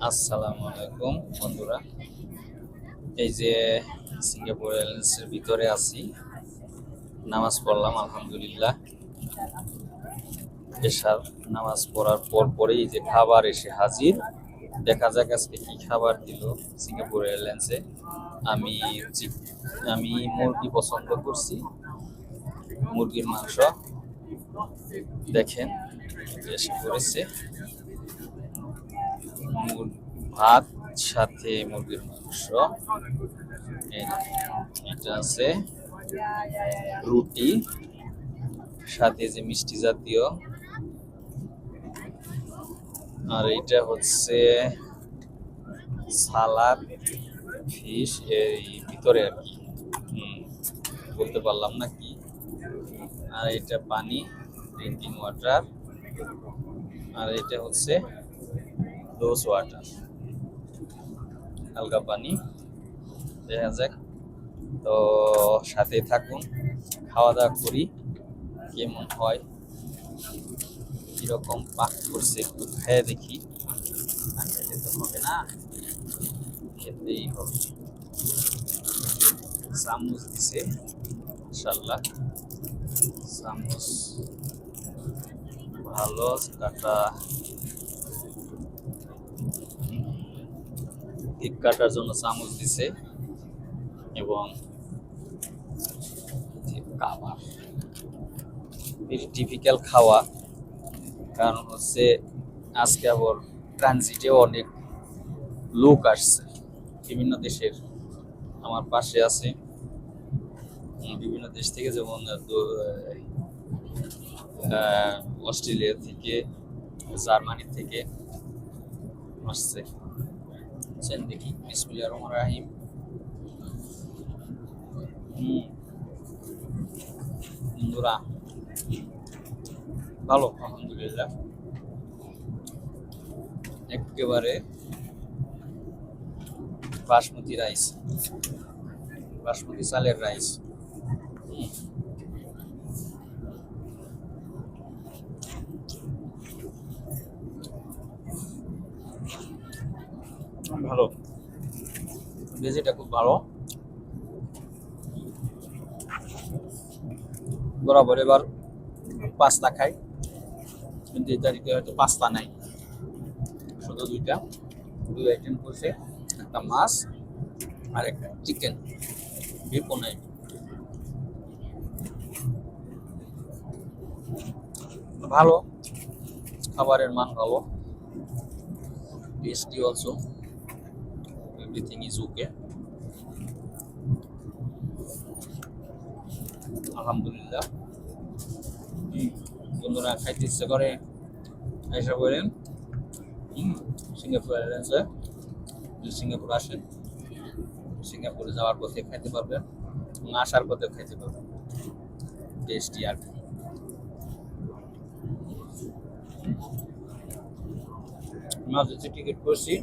আসসালামু আলাইকুম, বন্ধুরা। এই যে সিঙ্গাপুর এয়ারলাইন্সের ভিতরে আছি। নামাজ পড়লাম, আলহামদুলিল্লাহ। এসার নামাজ পড়ার পর পরেই যে খাবার এসে হাজির, দেখা যাক আজকে কি খাবার দিল সিঙ্গাপুর এয়ারলাইন্সে। আমি আমি মুরগি পছন্দ করছি, মুরগির মাংস। দেখেন এসে মুর- ভাত, সাথে মুরগির মাংস। এটা আছে রুটি, সাথে যে মিষ্টি জাতীয়। আর এটা হচ্ছে সালাদ, ফিশ, এই ভিতরে আর কি। বলতে পারলাম না কি। আর এটা পানি, ড্রিঙ্কিং ওয়াটার। আর এটা হচ্ছে রোজ ওয়াটার। হালকা পানি, দেখা যাক। তো সাথে থাকুন খাওয়া দাওয়া করি, কেমন হয়, কীরকম পাক করছে একটু খেয়ে দেখি। খেলে তো হবে না, খেতেই হবে। চামচ দিছে ইনশাল্লাহ চামচ ভালো কাটা কেক কাটার জন্য চামচ দিছে এবং টিপিক্যাল খাওয়া। কারণ হচ্ছে আজকে আবার ট্রানজিটে অনেক লোক আসছে। বিভিন্ন দেশের আমার পাশে আছে। বিভিন্ন দেশ থেকে যেমন অস্ট্রেলিয়া থেকে, জার্মানি থেকে আসছে। আছেন দেখি বিসমিল্লাহ রহমান রাহিম বন্ধুরা ভালো। আলহামদুলিল্লাহ। একেবারে বাসমতি রাইস বাসমতি চালের রাইস ভালো। ভেজিটা খুব ভালো। বরাবর এবার পাস্তা খাই। কিন্তু এই তারিখে হয়তো পাস্তা নাই। শুধু দুইটা। দুই আইটেম করছে, একটা মাছ আর একটা চিকেন বিপো নাই ভালো। খাবারের মান ভালো। Tasty also everything is okay আলহামদুলিল্লাহ হুম, বন্ধুরা খাইতে ইচ্ছে করে এসে বলেন সিঙ্গাপুর এয়ারলাইন্সে যদি সিঙ্গাপুর আসেন সিঙ্গাপুরে যাওয়ার পথে খাইতে পারবেন এবং আসার পথে খাইতে পারবেন। টেস্টি আর কি। ইমার্জেন্সি টিকিট করছি।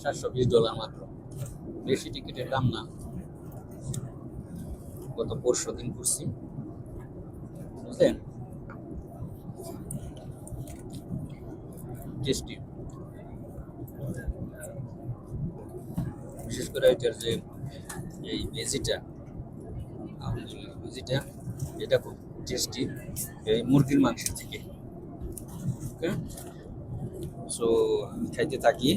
সাতশো বিশ ডলার মাত্র। বেশি টিকিটের দাম না। গত পরশু দিন করছি বুঝলেন? টেস্টি বিশেষ করে এটার যে, এই ভেজিটা আলহামদুলিল্লাহ ভেজিটা, এটা খুব টেস্টি এই মুরগির মাংসের থেকে। ওকে সো খাইতে থাকি।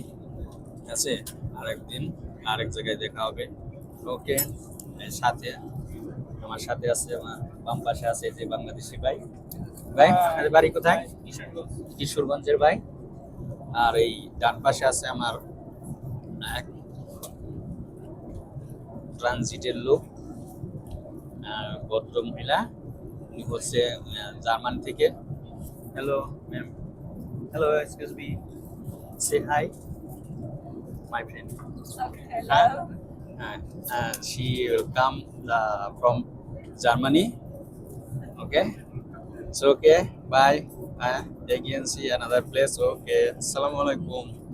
ঠিক আছে আরেকদিন আরেক জায়গায় দেখা হবে। ওকে সাথে আমার সাথে আছে আমার বাম পাশে আছে যে বাংলাদেশি ভাই। ভাই আপনার বাড়ি কোথায়? কিশোরগঞ্জের ভাই। আর এই ডান পাশে আছে আমার এক ট্রানজিটের লোক ভদ্র মহিলা। উনি হচ্ছে জার্মান থেকে। Hello ma'am hello excuse me say hi my friend. Okay, uh, hello. And, uh, she will come uh, from Germany. Okay. So okay, bye. Uh, again, see another place. Okay. Assalamualaikum.